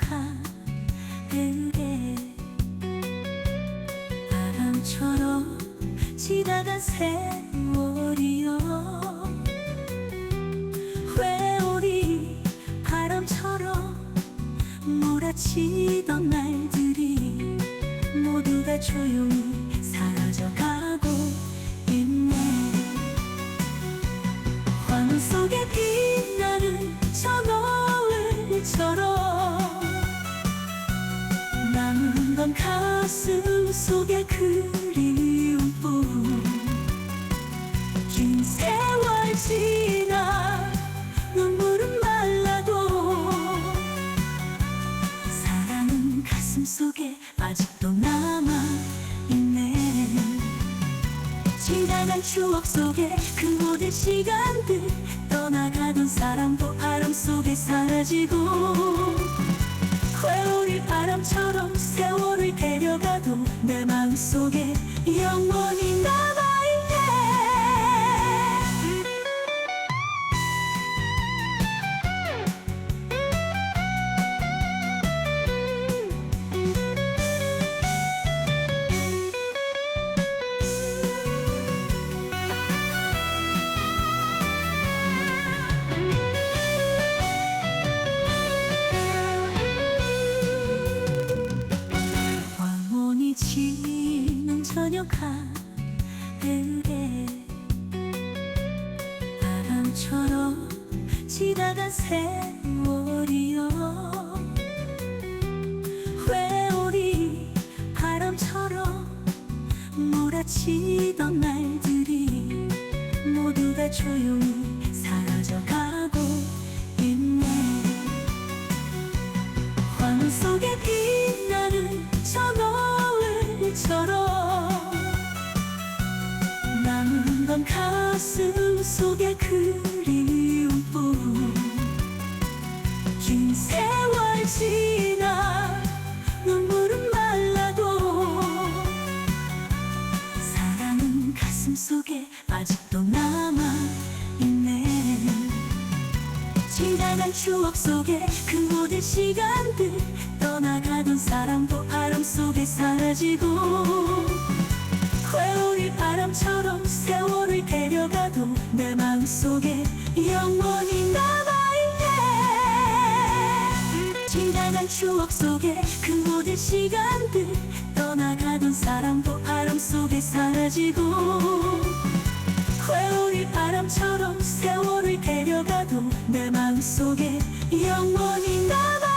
흘러가는데 바람처럼 지나간 세월이여. 왜 우리 바람처럼 몰아치던 날들이 모두가 조용히 사라져가 가슴 속의 그리움뿐. 긴 세월 지나 눈물은 말라도 사랑은 가슴 속에 아직도 남아 있네. 지나간 추억 속에 그 모든 시간들 떠나가던 사랑도 바람 속에 사라지고 저녁 하늘에 바람처럼 지나간 세월이여. 회오리 바람처럼 몰아치던 날들이 모두 다 조용히 사라져가 아직도 남아있네. 지나간 추억 속에 그 모든 시간들 떠나가던 사랑도 바람 속에 사라지고 회오리 바람처럼 세월을 데려가도 내 마음속에 영원히 남아있네. 지나간 추억 속에 그 모든 시간들 떠나가던 사랑도 바람 속에 사라지고 회오리 바람처럼 세월을 데려가도 내 마음속에 영원히 남아